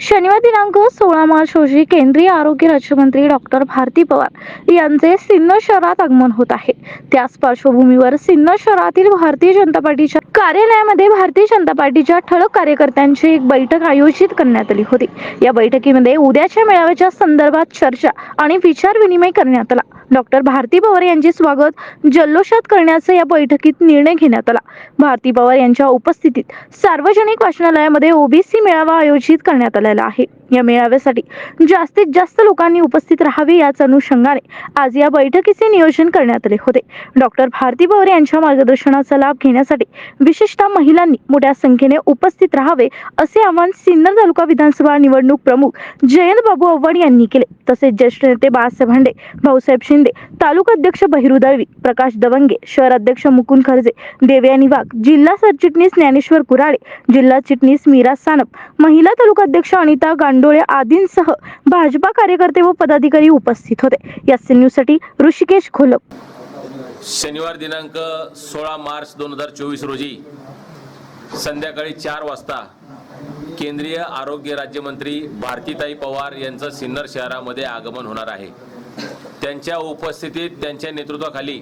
शनिवार दिनांक सोळा मार्च रोजी केंद्रीय आरोग्य राज्यमंत्री डॉक्टर भारती पवार यांचे सिन्नर शहरात आगमन होत आहे. त्याच पार्श्वभूमीवर सिन्नर शहरातील भारतीय जनता पार्टीच्या कार्यालयामध्ये भारतीय जनता पार्टीच्या ठळक कार्यकर्त्यांची एक बैठक आयोजित करण्यात आली होती. या बैठकीमध्ये उद्याच्या मेळाव्याच्या संदर्भात चर्चा आणि विचार विनिमय करण्यात आला. डॉक्टर भारती पवार यांचे स्वागत जल्लोषात करण्याचा या बैठकीत निर्णय घेण्यात आला. भारती पवार यांच्या उपस्थितीत सार्वजनिक वाचनालयामध्ये ओबीसी मेळावा आयोजित करण्यात आला. आलेला आहे या मेळाव्यासाठी. जास्तीत जास्त लोकांनी उपस्थित राहावे याच अनुषंगाने आज या बैठकीचे नियोजन करण्यात आले होते. डॉक्टर भारती पवार यांच्या मार्गदर्शनाचा लाभ घेण्यासाठी विशेषतः महिलांनी मोठ्या संख्येने उपस्थित राहावे असे आवाहन सिन्नर तालुका विधानसभा निवडणूक प्रमुख जयंत बाबू आव्हाड यांनी केले. तसेच ज्येष्ठ नेते बाळासाहेब भांडे भाऊसाहेब शिंदे तालुका अध्यक्ष बहिरू दळवी प्रकाश दवंगे शहर अध्यक्ष मुकुंद खरजे देवयानी वाघ जिल्हा सरचिटणीस ज्ञानेश्वर कुराडे जिल्हा चिटणीस मीरा सानप महिला तालुका अध्यक्ष अनिता गांडोळे आदींसह भाजपा कार्यकर्ते व पदाधिकारी उपस्थित होते. या न्यूजसाठी ऋषिकेश खोलप. शनिवार दिनांक सोळा मार्च दोन हजार चोवीस रोजी संध्याकाळी चार वाजता केंद्रीय आरोग्य राज्यमंत्री भारतीताई पवार यांचं सिन्नर शहरामध्ये आगमन होणार आहे. त्यांच्या उपस्थितीत त्यांच्या नेतृत्वाखाली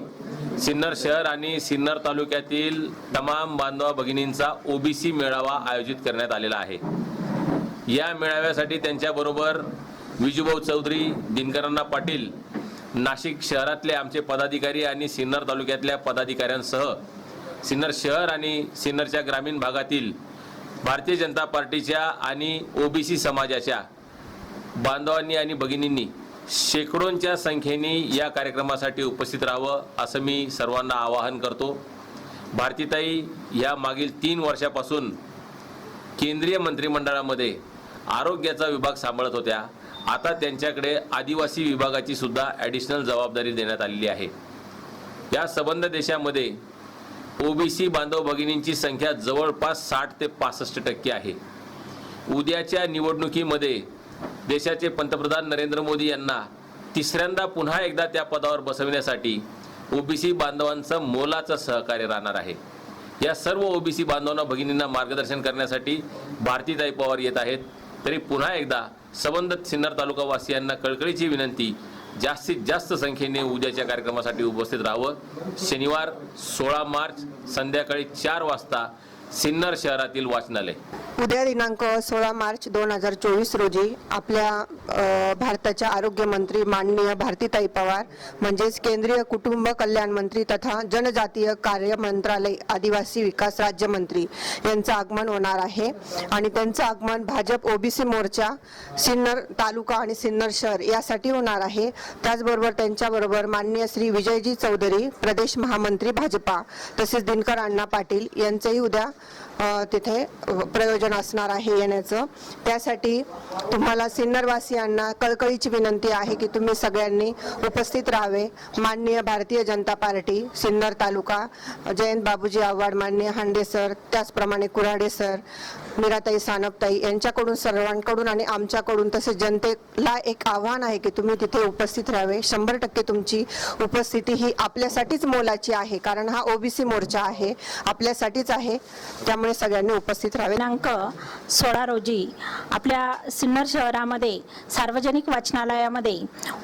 सिन्नर शहर आणि सिन्नर तालुक्यातील तमाम बांधवा भगिनींचा ओबीसी मेळावा आयोजित करण्यात आलेला आहे. या मेळाव्यासाठी त्यांच्याबरोबर विजूभाऊ चौधरी दिनकरांना पाटील नाशिक शहरातले आमचे पदाधिकारी आणि सिन्नर तालुक्यातल्या पदाधिकाऱ्यांसह सिन्नर शहर आणि सिन्नरच्या ग्रामीण भागातील भारतीय जनता पार्टीच्या आणि ओबीसी समाजाच्या बांधवांनी आणि भगिनींनी शेकडोंच्या संख्येने या कार्यक्रमासाठी उपस्थित राहावं असं मी सर्वांना आवाहन करतो. भारतीताई या मागील तीन वर्षापासून केंद्रीय मंत्रिमंडळामध्ये आरोग्याचा विभाग सांभाळत होत्या. आता त्यांच्याकडे आदिवासी विभागाची सुद्धा ॲडिशनल जबाबदारी देण्यात आलेली आहे. या सबंध देशामध्ये ओबीसी बांधव भगिनींची संख्या जवळपास साठ ते पासष्ट टक्के आहे. उद्याच्या निवडणुकीमध्ये देशाचे पंतप्रधान नरेंद्र मोदी यांना तिसऱ्यांदा पुन्हा एकदा त्या पदावर बसविण्यासाठी ओबीसी बांधवांचं मोलाचं सहकार्य राहणार आहे. या सर्व ओबीसी बांधवांना भगिनींना मार्गदर्शन करण्यासाठी भारतीताई पवार येत आहेत. तरी पुन्हा एकदा संबंधित सिन्नर तालुकावासियांना कळकळीची विनंती जास्तीत जास्त संख्येने उद्याच्या कार्यक्रमासाठी उपस्थित राहावं. शनिवार सोळा मार्च संध्याकाळी चार वाजता सिन्नर शहरातील वाचनालय. उद्या दिनांक सोळा मार्च दोन हजार चोवीस रोजी आपल्या भारताच्या आरोग्यमंत्री माननीय भारतीताई पवार म्हणजेच केंद्रीय कुटुंब कल्याण मंत्री तथा जनजातीय कार्य मंत्रालय आदिवासी विकास राज्यमंत्री यांचं आगमन होणार आहे. आणि त्यांचं आगमन भाजप ओबीसी मोर्चा सिन्नर तालुका आणि सिन्नर शहर यासाठी होणार आहे. त्याचबरोबर त्यांच्याबरोबर माननीय श्री विजयजी चौधरी प्रदेश महामंत्री भाजपा तसेच दिनकर अण्णा पाटील यांचंही उद्या तिथे प्रयोजन असणार आहे येण्याचं. त्यासाठी तुम्हाला सिन्नरवासियांना कळकळीची विनंती आहे की तुम्ही सगळ्यांनी उपस्थित राहावे. माननीय भारतीय जनता पार्टी सिन्नर तालुका जयंत बाबूजी आव्हाड माननीय हांडे सर त्याचप्रमाणे कुऱ्हाडे सर मीराताई सानपताई यांच्याकडून सर्वांकडून आणि आमच्याकडून तसेच जनतेला एक आव्हान आहे की तुम्ही तिथे उपस्थित राहावे. शंभर टक्के तुमची उपस्थिती ही आपल्यासाठीच मोलाची आहे कारण हा ओबीसी मोर्चा आहे आपल्यासाठीच आहे. त्यामुळे सगळ्यांनी उपस्थित राहावे. दिनांक सोळा रोजी आपल्या सिन्नर शहरामध्ये सार्वजनिक वाचनालयामध्ये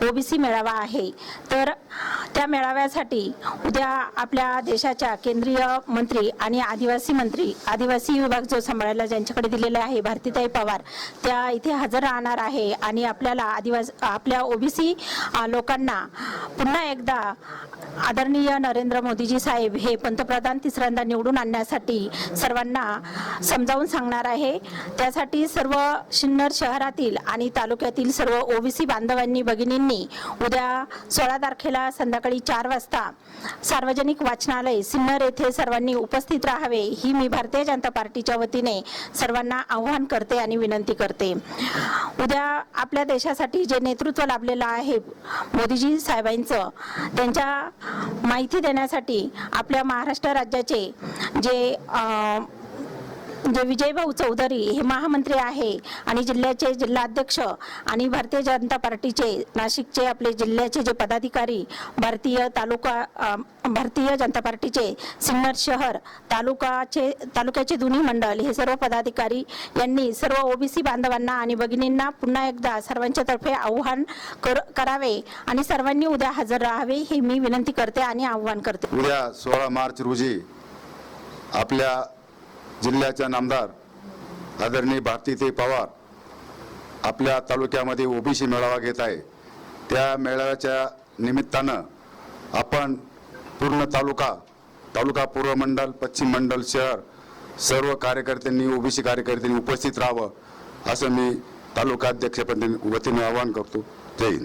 ओबीसी मेळावा आहे. तर त्या मेळाव्यासाठी उद्या आपल्या देशाच्या केंद्रीय मंत्री आणि आदिवासी मंत्री आदिवासी विभाग जो सांभाळायला त्यांच्याकडे दिलेले आहे. भारतीताई पवार त्या इथे हजर राहणार आहे आणि आपल्याला आदिवासी आपल्या ओबीसी लोकांना पुन्हा एकदा आदरणीय नरेंद्र मोदीजी साहेब हे पंतप्रधान तिसऱ्यांदा निवडून आणण्यासाठी सर्वांना समजावून सांगणार आहे. त्यासाठी सर्व सिन्नर शहरातील आणि तालुक्यातील सर्व ओबीसी बांधवांनी भगिनींनी उद्या सोळा तारखेला संध्याकाळी चार वाजता सार्वजनिक वाचनालय सिन्नर येथे सर्वांनी उपस्थित राहावे. ही मी भारतीय जनता पार्टीच्या वतीने सर्वांना आव्हान करते आणि विनंती करते. उद्या आपल्या देशासाठी जे नेतृत्व लाभलेलं आहे मोदीजी साहेबांचं त्यांच्या माहिती देण्यासाठी आपल्या महाराष्ट्र राज्याचे जे जे विजयभाऊ चौधरी हे महामंत्री आहे आणि जिल्ह्याचे जिल्हाध्यक्ष आणि भारतीय जनता पार्टीचे नाशिकचे आपले जिल्ह्याचे जे पदाधिकारी भारतीय तालुका भारतीय जनता पार्टीचे सिन्नर शहर तालुकाचे तालुक्याचे दोन्ही मंडळ हे सर्व पदाधिकारी यांनी सर्व ओबीसी बांधवांना आणि भगिनींना पुन्हा एकदा सर्वांच्या तर्फे आव्हान कर करावे आणि सर्वांनी उद्या हजर राहावे हे मी विनंती करते आणि आव्हान करते. उद्या सोळा मार्च रोजी आपल्या जिल्ह्याच्या नामदार आदरणीय भारतीताई पवार आपल्या तालुक्यामध्ये ओबीसी मेळावा घेत आहे. त्या मेळाव्याच्या निमित्तानं आपण पूर्ण तालुका तालुका पूर्व मंडल पश्चिम मंडल शहर सर्व कार्यकर्त्यांनी ओबीसी कार्यकर्त्यांनी उपस्थित राहावं असं मी तालुका अध्यक्षपदी वतीने आवाहन करतो. जय हिंद.